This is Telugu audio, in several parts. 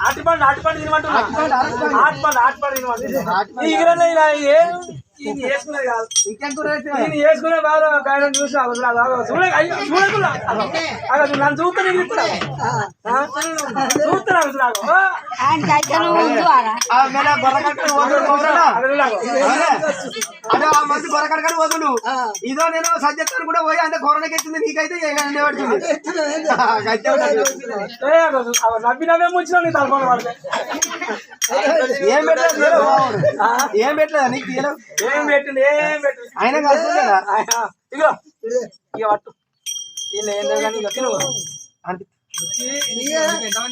ఆటిపండు ఆటిపండు తినమంటున్నా. ఆటిపండు ఆటిపండు. తినమంటున్నా. ఈ ఇగ్రలో ఇలా ఏం ఇది వేసుకునేది కాదు? నేను వేసుకునే బాగా గాయన చూసి అసలు అలా చూడ అయ్యో, చూడకులా. అసలు నన్ను చూస్తే నీకు ఇస్తున్నా చూస్తున్నా ముందు పోతుడు. ఇదో నేను సజ్జత్తుని కూడా పోయి అంత కరోనాకి ఎత్తుంది నీకైతే. ఏ, పెట్టలేదు. ఏం పెట్టలేదు నీకు తీయలేవు ఏం పెట్టింది ఏం పెట్టింది ఆయన ఇగో ఇక పట్టు వీళ్ళు ఏం లేదు కానీ ఇక తిను. అంటే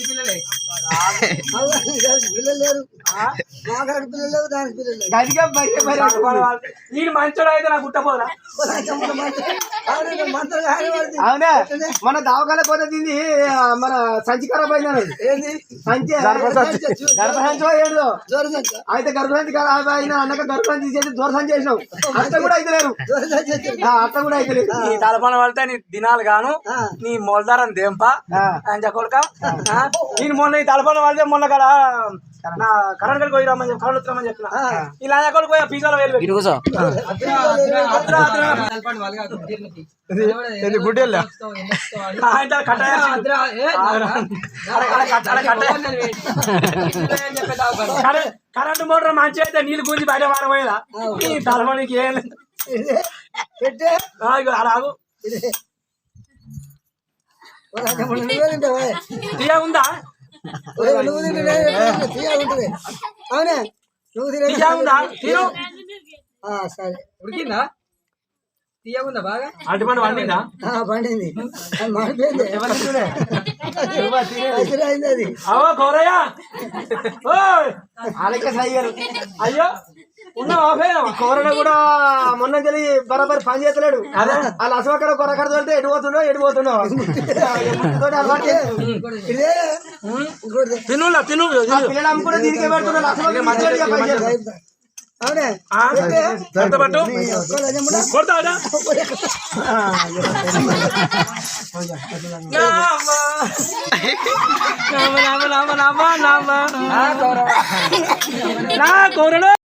పిల్లలే పిల్లలు లేరు గదిగా బయట బయట వీడు మంచోడు అయితే నాకు గుట్టపోదా అవునే మన దావకాల పోతే తింది మన సంచి ఖరాబ్ అయినాడు సంచి గర్భసంచో అయితే గర్భసంచి ఖరాబ్ అయినా అన్నక గర్భసంచి తీసేసి దూర సంచి చేసినావు. అట్ట కూడా అయితే లేరు. అట్ట కూడా అయితే లేరు. నీ తలపన పడితే నీ దినాలు గాను నీ మొలదారం దేంప. అని చెప్పక నేను మొన్న ఈ తలపన పడితే మొన్న కదా నా కరెంట్ పోయి రమ్మని చెప్పి కరెంట్ రమ్మని చెప్పిన ఇలా ఎక్కడికి పోయి పిజ్జాలో వేలు కట్ట కరెంట్ మోటార్ మంచి అయితే నీళ్ళు గుంజి బయట పారపోయేదా ఈ తలపనికి ఏం లేదు. ఇగో అలా ఆగు. తీయ ఉందా అవునా నువ్వు తినే తీయ. ఉందా తీరు సరే. ఉడికిందా? తీయకుందా బాగా? వండిందా? ఆ, పండింది అది మాడిపోయింది. అది అవో కోరయ్య! ఓయ్! అలాగే సయ్యారు అయ్యో! కోరణ కూడా మొన్న తెలియ బరాబర్ పని చేస్తలేడు. అదే. వాళ్ళ అసమకర కొరకర తోలితే ఎటు పోతుండో ఎటు. తినులా తిను. ఆ పిల్లలు అమ్ముకుంటే దీనికే పెడుతున్నారు అసమకర మంచిగా నా కోరడు